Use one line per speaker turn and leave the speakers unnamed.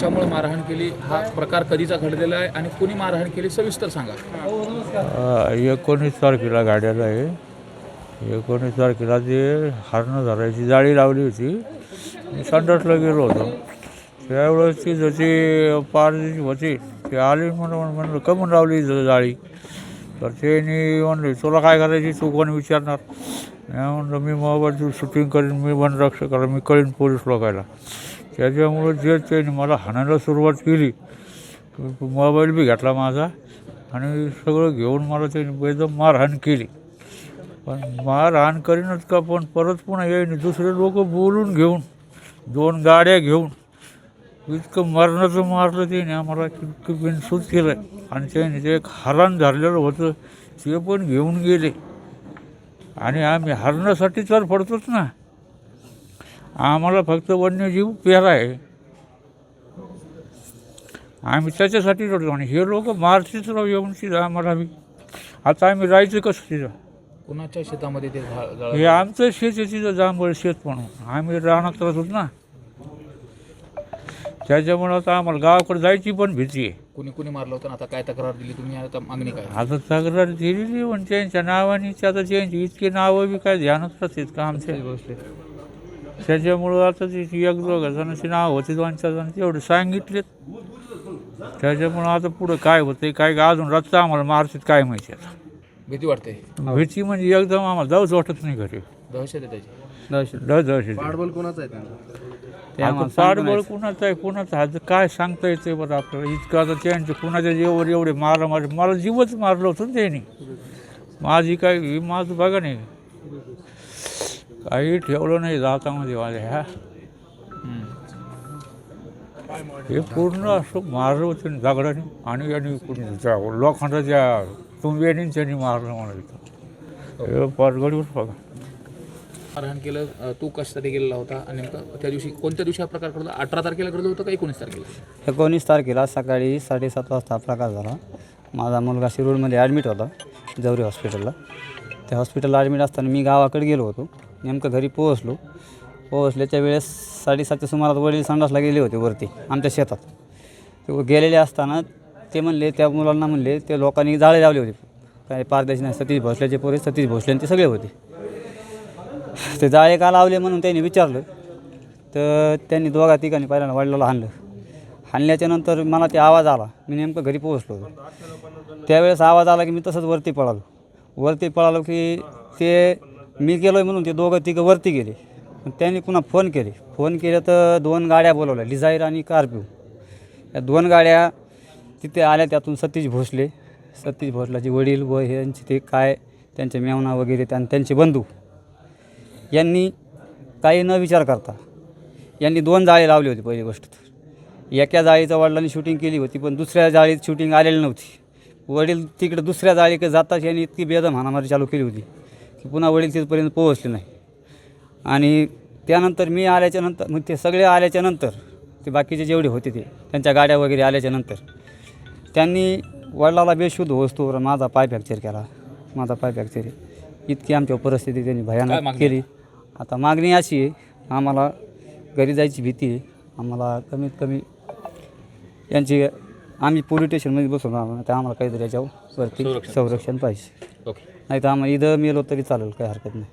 कशामुळे मारहाण केली हा प्रकार कधीचा घडलेला आहे आणि कुणी मारहाण केली सविस्तर सांगा.
एकोणीस तारखेला गाड्याला आहे. एकोणीस तारखेला ते हरणं धरायची जाळी लावली होती. मी संडासला गेलो होतो. त्यावेळेस ती जशी पार होती ते आली म्हणून म्हणलं कमून लावली जाळी. तर त्यांनी म्हणले तुला काय करायची? तू कोण विचारणार? म्हणलं मी मोबाईलची शूटिंग करीन मी वनरक्षक करा मी कळीन पोलीस लोकायला. त्याच्यामुळं जे त्यांनी मला हाणायला सुरुवात केली मोबाईल बी घेतला माझा आणि सगळं घेऊन मला त्यांनी एकदम मारहाण केली. पण मारहाण करीनच का पण परत पुन्हा येईन दुसरे लोक बोलून घेऊन दोन गाड्या घेऊन इतकं मरणाचं मारलं त्याने आम्हाला इतकं बिनसूत केलं. आणि त्याने ते एक हरण झालेलं होतं ते पण घेऊन गेले. आणि आम्ही हरणासाठी तर पडतोच ना. आम्हाला फक्त वन्यजीव प्यारा आहे आम्ही त्याच्यासाठी रडतो आणि हे लोक मारतीच राहू येऊन तिथं आम्हाला बी आता आम्ही राहायचं कसं तिथं?
कुणाच्या शेतामध्ये ते झा- जाळं-
हे आमचं शेत आहे तिथं जांभळ शेत म्हणून. आम्ही राहणार करत होतो ना. त्याच्यामुळं आता आम्हाला गावाकडे जायची पण भीती आहे.
कुणी कुणी मारलं होतं आणि आता काय तक्रार दिली तुम्ही? आता मागणी काय?
आता तक्रार दिलेली पण त्यांच्या नावाने आता त्यांची इतकी नावं बी काय ध्यानच राहतात का आमच्या? त्याच्यामुळं आता ती एक दोघं जणांची नाव होती दोन चार जण तेवढे सांगितलेत. त्याच्यामुळं आता पुढं काय होतंय काय अजून रस्ता आम्हाला मारतात काय माहिती आता.
भीती वाटते.
भीती म्हणजे एकदम आम्हाला जाऊच वाटत नाही घरी.
दहशत आहे त्याची.
लय दहशत
पाठबळ कोणाचं आहे त्यांचं?
आता पाठबळ कुणाचं आहे कुणाचं आहे? काय सांगता येते बरं आपल्याला? इतकं आता त्यांचे कुणाच्या जीवावर एवढे मारा मार मला जीवच मारलं होतं ना त्यांनी. माझी काय ही माझं बघा नाही. काही ठेवलं नाही जातामध्ये माझ्या ह्या हे पूर्ण असं मारलं होतं दगडाने आणि आणि पूर्ण त्या लोखंडाच्या तुंब्याने त्यांनी मारलं मला इथं. हे परगडीवर बघा.
मारहाण केलं तू कशासाठी गेलेला होता आणि नेमकं त्या दिवशी कोणत्या दिवशी हा प्रकार घडला? अठरा तारखेला घडलं होतं का एकोणीस तारखेला?
एकोणीस तारखेला सकाळी साडेसात वाजता हा प्रकार झाला. माझा मुलगा शिरूरमध्ये ॲडमिट होता जवरी हॉस्पिटलला त्या हॉस्पिटलला ॲडमिट असताना मी गावाकडे गेलो होतो. नेमकं घरी पोहोचलो. पोहोचल्याच्या वेळेस साडेसातच्या सुमारात वडील संडासला गेले होते वरती आमच्या शेतात. ते गेलेले असताना ते म्हणले त्या मुलांना म्हणले ते लोकांनी जाळे लावले होते. काय पारदर्शी नाही सतीश भोसल्याचे पोरे सतीश भोसले ते सगळे होते. ते जाळे का लावले म्हणून त्यांनी विचारलं. तर त्यांनी दोघा तिघांनी पहिल्यांदा वडिलाला हाणलं. हाणल्याच्यानंतर मला ते आवाज आला. मी नेमकं घरी पोहोचलो होतो. त्यावेळेस आवाज आला की मी तसंच वरती पळालो. वरती पळालो की ते मी गेलो आहे म्हणून ते दोघं तिघं वरती गेले. त्यांनी पुन्हा फोन केले. फोन केले तर दोन गाड्या बोलवल्या. डिझायर आणि कार्पिओ या दोन गाड्या तिथे आल्या त्यातून सतीश भोसले. सतीश भोसलाचे वडील व यांचे ते काय त्यांचे मेवना वगैरे त्यां त्यांचे बंधू. यांनी काही न विचार करता यांनी दोन जाळे लावली होती पहिली गोष्ट एका जाळीच्या वडिलांनी शूटिंग केली होती पण दुसऱ्या जाळीत शूटिंग आलेली नव्हती. वडील तिकडे दुसऱ्या जाळीकडे जाताच यांनी इतकी बेदम हाणामारी चालू केली होती की पुन्हा वडील तिथपर्यंत पोहोचले नाही. आणि त्यानंतर मी आल्याच्यानंतर मग ते सगळे आल्याच्यानंतर ते बाकीचे जेवढे होते ते त्यांच्या गाड्या वगैरे आल्याच्यानंतर त्यांनी वडिलाला बेशुद्ध वस्तूवर माझा पाय फ्रॅक्चर केला. माझा पाय फ्रॅक्चर इतकी आमच्या परिस्थिती त्यांनी भयानक? केली. आता मागणी अशी आहे आम्हाला घरी जायची भीती आहे. आम्हाला कमीत कमी यांची आम्ही पोलीस स्टेशनमध्ये बसून आहोत तर आम्हाला काहीतरी याच्यावर वरती
संरक्षण.
संरक्षण पाहिजे.
ओके
नाही तर आम्हाला इथं मेलो तरी चालेल काही हरकत नाही.